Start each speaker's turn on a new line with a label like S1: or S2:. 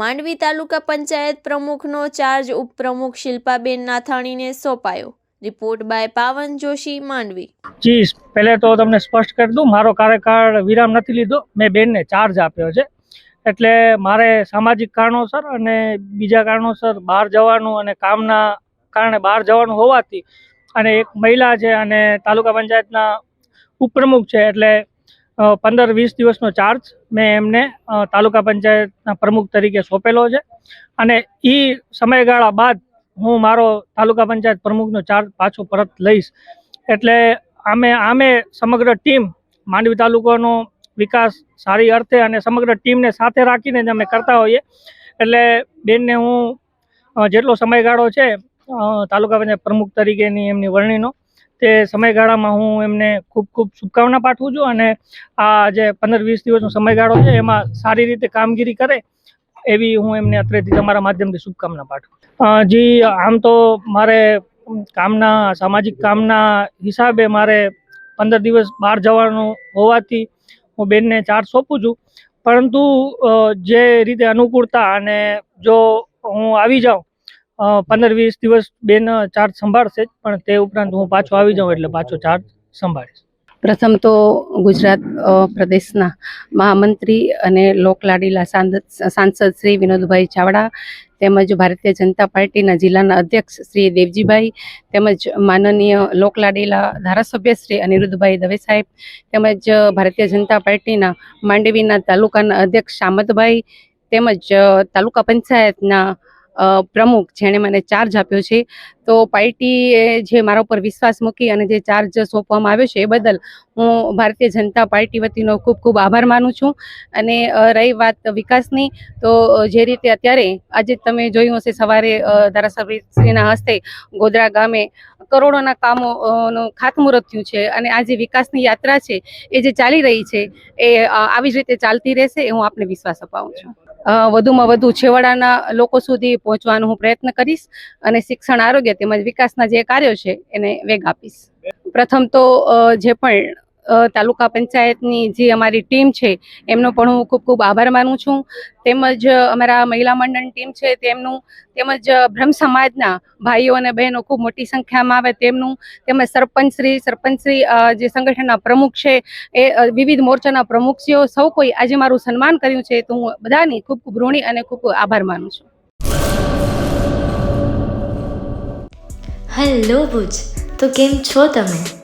S1: માંડવી તાલુકા પંચાયત પ્રમુખનો ચાર્જ ઉપપ્રમુખ Shilpaben નાથાણીને સોંપાયો. Report by પાવન જોશી, માંડવી.
S2: જી, પહેલે તો તમને સ્પષ્ટ કરી દઉં, મારો કાર્યકાળ વિરામ નથી લીધો, મેં બેનને ચાર્જ આપ્યો છે. એટલે મારે સામાજિક કારણોસર અને બીજા કારણોસર બહાર જવાનું અને કામના કારણે બહાર જવાનું હોવાથી અને એક મહિલા છે અને તાલુકા પંચાયતના ઉપપ્રમુખ છે, એટલે પંદર વીસ દિવસનો ચાર્જ મેં એમને તાલુકા પંચાયતના પ્રમુખ તરીકે સોંપેલો છે. અને એ સમયગાળા બાદ હું મારો તાલુકા પંચાયત પ્રમુખનો ચાર્જ પાછો પરત લઈશ. એટલે આમે આમે સમગ્ર ટીમ માંડવી તાલુકાનો વિકાસ સારી અર્થે અને સમગ્ર ટીમને સાથે રાખીને જ અમે કરતા હોઈએ. એટલે બેનને હું જેટલો સમયગાળો છે તાલુકા પંચાયત પ્રમુખ તરીકેની એમની વરણીનો તે સમયગાળામાં હું એમને ખૂબ ખૂબ શુભકામના પાઠવું છું અને આ જે પંદર વીસ દિવસનો સમયગાળો છે, એમાં સારી રીતે કામગીરી કરે એવી હું એમને અત્રેથી તમારા માધ્યમથી શુભકામના પાઠવું જી, આમ તો મારે કામના, સામાજિક કામના હિસાબે મારે પંદર દિવસ બહાર જવાનું હોવાથી હું બેનને ચાર્જ સોંપું છું. પરંતુ જે રીતે અનુકૂળતા અને જો હું આવી જાઉં પંદર વીસ દિવસ બેન ચાર્જ સંભાળશે પણ તે ઉપરાંત હું પાછો આવી જાઉં એટલે પાછો ચાર્જ સંભાળીશ.
S3: પ્રથમ તો ગુજરાત પ્રદેશના મહામંત્રી અને લોકલાડીલા સાંસદ શ્રી વિનોદભાઈ ચાવડા તેમજ ભારતીય જનતા પાર્ટીના જિલ્લાના અધ્યક્ષ શ્રી દેવજીભાઈ તેમજ માનનીય લોકલાડીલા ધારાસભ્ય શ્રી અનિરુદ્ધભાઈ દવે સાહેબ તેમજ ભારતીય જનતા પાર્ટીના માંડવીના તાલુકાના અધ્યક્ષ શામતભાઈ તેમજ તાલુકા પંચાયતના પ્રમુખ જેણે મને ચાર્જ આપ્યો છે. તો પાર્ટીએ જે મારા ઉપર વિશ્વાસ મૂકી અને જે ચાર્જ સોંપવામાં આવ્યો છે એ બદલ હું ભારતીય જનતા પાર્ટી વતીનો ખૂબ ખૂબ આભાર માનું છું. અને રહી વાત વિકાસની, તો જે રીતે અત્યારે આજે તમે જોયું હશે સવારે ધારાસભ્યશ્રીના હસ્તે ગોધરા ગામે કરોડોના કામો નું ખાતમુહૂર્ત થયું છે અને આ જે વિકાસની યાત્રા છે એ જે ચાલી રહી છે એ આવી જ રીતે ચાલતી રહેશે એ હું આપને વિશ્વાસ અપાવું છું. વધુમાં વધુ છેવાડાના લોકો સુધી પહોંચવાનો હું પ્રયત્ન કરીશ અને શિક્ષણ, આરોગ્ય તેમજ વિકાસના જે કાર્યો છે એને વેગ આપીશ. પ્રથમ તો જે પણ તાલુકા પંચાયતની જે અમારી ટીમ છે, એમનો પણ હું ખૂબ ખૂબ આભાર માનું છું. તેમજ અમારા મહિલા મંડળની ટીમ છે, તેમનું તેમજ બ્રહ્મ સમાજના ભાઈઓ અને બહેનો ખૂબ મોટી સંખ્યામાં આવે તેમનું તેમજ સરપંચશ્રી સરપંચશ્રી જે સંગઠનના પ્રમુખ છે, એ વિવિધ મોરચાના પ્રમુખશ્રીઓ સૌ કોઈ આજે મારું સન્માન કર્યું છે, તો હું બધાની ખૂબ ખૂબ ઋણી અને ખૂબ આભાર માનું છું.
S4: હેલો ભુજ. તો કેમ છો તમે?